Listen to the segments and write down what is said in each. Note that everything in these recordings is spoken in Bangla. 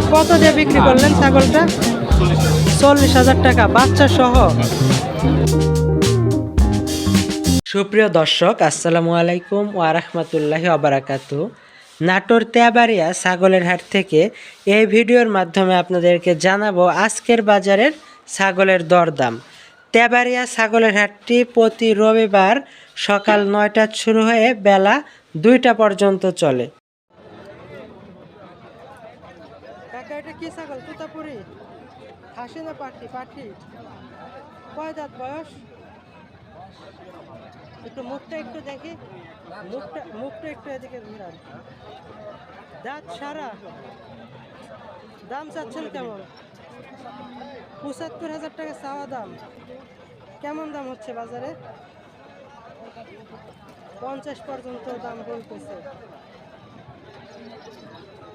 ভাই, কত দিয়ে বিক্রি করলেন ছাগলটা? চল্লিশ হাজার টাকা, বাচ্চা সহ। সুপ্রিয় দর্শক, আসসালামু আলাইকুম ওয়ারাহমাতুল্লাহি অবরাকাতু নাটোর তেবাড়িয়া ছাগলের হাট থেকে এই ভিডিওর মাধ্যমে আপনাদেরকে জানাব আজকের বাজারের ছাগলের দরদাম। তেবাড়িয়া ছাগলের হাটটি প্রতি রবিবার সকাল নয়টা শুরু হয়ে বেলা দুইটা পর্যন্ত চলে কাকা এটা কি ছাগল? তুতাপুরি খাসি না পাটি পাটি কয় দাঁত বয়স? একটু মুখটা একটু দেখি। মুখটা মুখটা একটু এদিকে ঘুরান। দাঁত সারা। দাম চাচ্ছেন কেমন? পঁচাত্তর হাজার টাকা চাওয়া দাম। কেমন দাম হচ্ছে বাজারে? পঞ্চাশ পর্যন্ত দাম বলতেছে।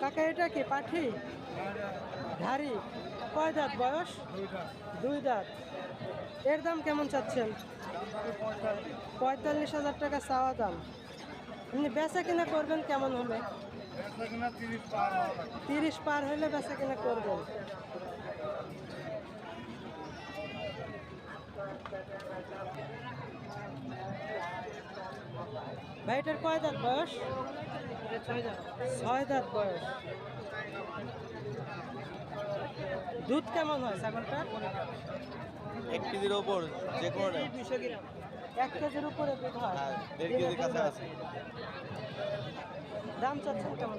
কাকা, এটা কি পাঠি? ধারি। কয় দাঁত বয়স? দুই দাঁত। এর দাম কেমন চাচ্ছেন? পঁয়তাল্লিশ হাজার টাকা চাওয়া দাম। আপনি বেচা কিনা করবেন কেমন হলে তিরিশ পার হলে বেচা কিনা করবেন। ভাইটার কয় দাঁত বয়স? ছয় দাঁত বয়স। দুধ কেমন হয় ছাগলটা এক কেজির ওপর যে কোনো এক কেজির উপরে দুধ হয়? হ্যাঁ, দেড় কেজি কাছাকাছি দাম চাচ্ছেন কেমন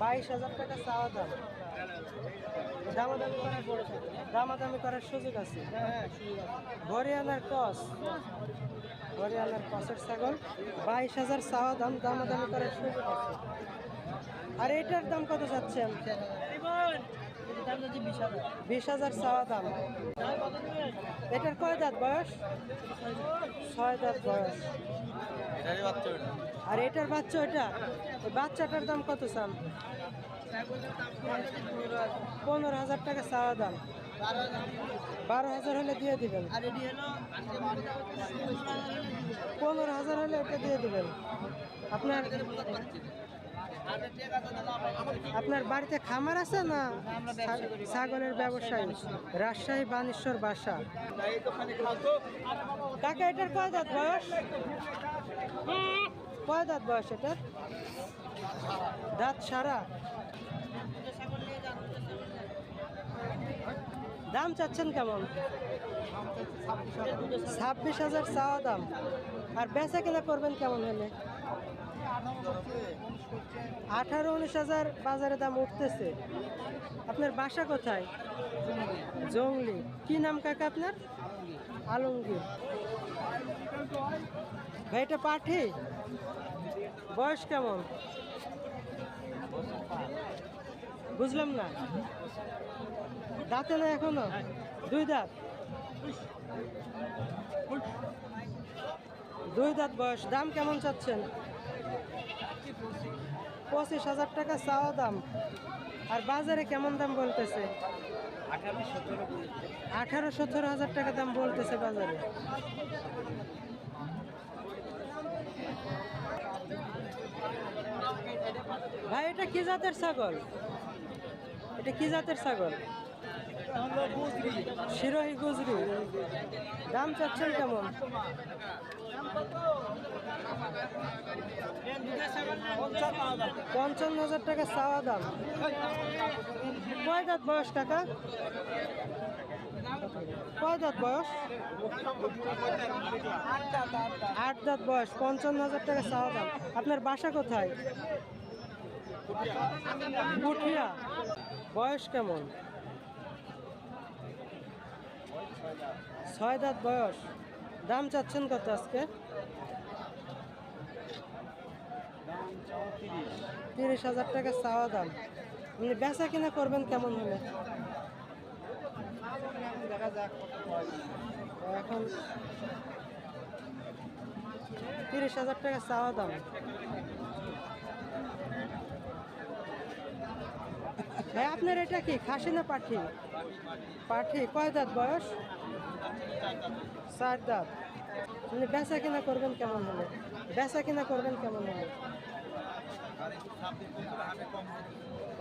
বাইশ হাজার টাকা চাওয়া দাম। দামাদামি করার দামাদামি করার সুযোগ আছে? হরিয়ানার টস হরিয়ানার টসের ছাগল। বাইশ হাজার চাওয়া দাম দামাদামি করার সুযোগ আছে। আর এটার দাম কত চাচ্ছেন? বিশ হাজার। চাওয়া দাম। এটার কয় দাঁত বয়স? ছয় দাঁত বয়স। এটারই বাচ্চা ওটা। আর এটার বাচ্চা ওটা বাচ্চাটার দাম কত চান? পনেরো হাজার টাকা চাওয়া দাম। বারো হাজার হলে দিয়ে দিবেন। পনেরো হাজার হলে ওটা দিয়ে দিবেন। আপনার আপনার বাড়িতে খামার আছে না ছাগলের ব্যবসায়ী? রাজশাহী বানেশ্বর বাসা। কাকা, এটার কয় দাঁত বয়স? কয় দাঁত বয়স এটার? দাঁত সারা? দাম চাচ্ছেন কেমন? ছাব্বিশ হাজার চাওয়া দাম। আর বেচা কেনা করবেন কেমন হলে? আঠারো উনিশ হাজার বাজারে দাম উঠতেছে। আপনার বাসা কোথায়? জংলি কি নাম কাকা আপনার? আলমগীর। ভাই, এটা পাঠি? বয়স কেমন? বুঝলাম না। দাঁতে না এখনও? দুই দাঁত। দুই দাঁত বয়স। দাম কেমন চাচ্ছেন? পঁচিশ হাজার টাকা চাওয়া দাম। আর বাজারে কেমন দাম বলতেছে? আঠারো সতেরো হাজার টাকা দাম বলতেছে বাজারে। ভাই, এটা কি জাতের ছাগল? এটা কি জাতের ছাগল? শিরোহী গুজরি দাম চাচ্ছেন কেমন? পঞ্চান্ন হাজার টাকা চাওয়া দাম। কয় দাঁত বয়স টাকা কয় দাঁত বয়স? আট দাঁত বয়স, পঞ্চান্ন হাজার টাকা চাওয়া দাম। আপনার বাসা কোথায়? বয়স কেমন? ছয় দাঁত বয়স। দাম চাচ্ছেন কত আজকে? তিরিশ হাজার টাকা চাওয়া দাম। আপনি বেচা কিনা করবেন কেমন হলে? এখন তিরিশ হাজার টাকা চাওয়া দাম। ভাই আপনার এটা কি খাসি না পাঠি? পাঠি কয় দাঁত বয়স? চার দাঁত। মানে বেচা কিনা করবেন কেমন হলে? বেচা কিনা করবেন কেমন করছি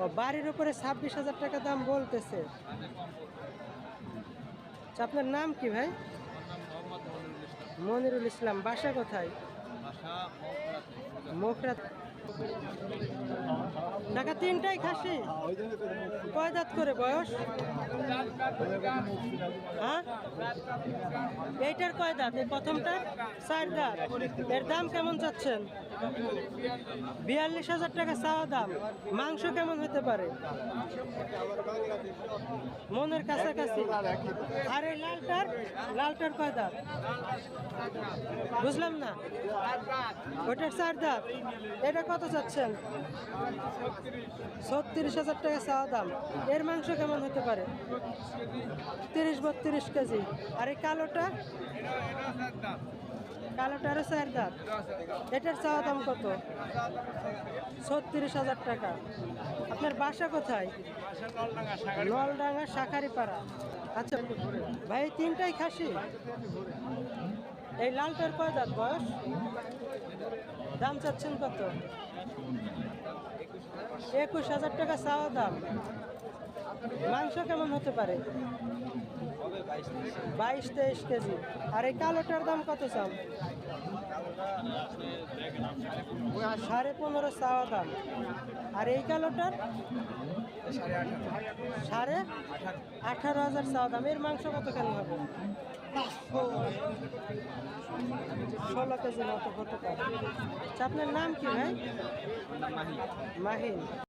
ও বাড়ির উপরে ছাব্বিশ হাজার টাকা দাম বলতেছে। আচ্ছা, আপনার নাম কি ভাই? মনিরুল ইসলাম। বাসা কোথায়? ভাষা টাকা তিনটাই খাসি? কয় দাঁত করে বয়স? হ্যাঁ? এইটার কয় দাঁত? প্রথমটা চার দাঁত। এর দাম কেমন চাচ্ছেন? বিয়াল্লিশ হাজার টাকা চাওয়া দাম। মাংস কেমন হতে পারে? মনের কাছাকাছি। আর এই লালটার লালটার কয় দাম বুঝলাম না। ওটার চার দাম এটা কত চাচ্ছেন? ছত্রিশ হাজার টাকা চাওয়া দাম। এর মাংস কেমন হতে পারে? তিরিশ বত্রিশ কেজি। আর এই কালোটা? কালোটারও চার দাম এটার চাওয়া দাম কত? ছত্রিশ হাজার টাকা। আপনার বাসা কোথায়? নলডাঙ্গা শাখারি পাড়া আচ্ছা ভাই তিনটাই খাসি? এই লালটার কয় দাঁত বয়স? দাম চাচ্ছেন কত? একুশ হাজার টাকা চাওয়া দাম। মাংস কেমন হতে পারে? বাইশ তেইশ কেজি। আর এই কালোটার দাম কত চাম সাড়ে পনেরো চাওয়া দাম। আর এই কালোটার? সাড়ে আঠারো হাজার চাওয়া দাম। এর মাংস কতখানি হবে? ষোলো কেজি মতো কত আচ্ছা, আপনার নাম কি ভাই? মাহি মাহিন।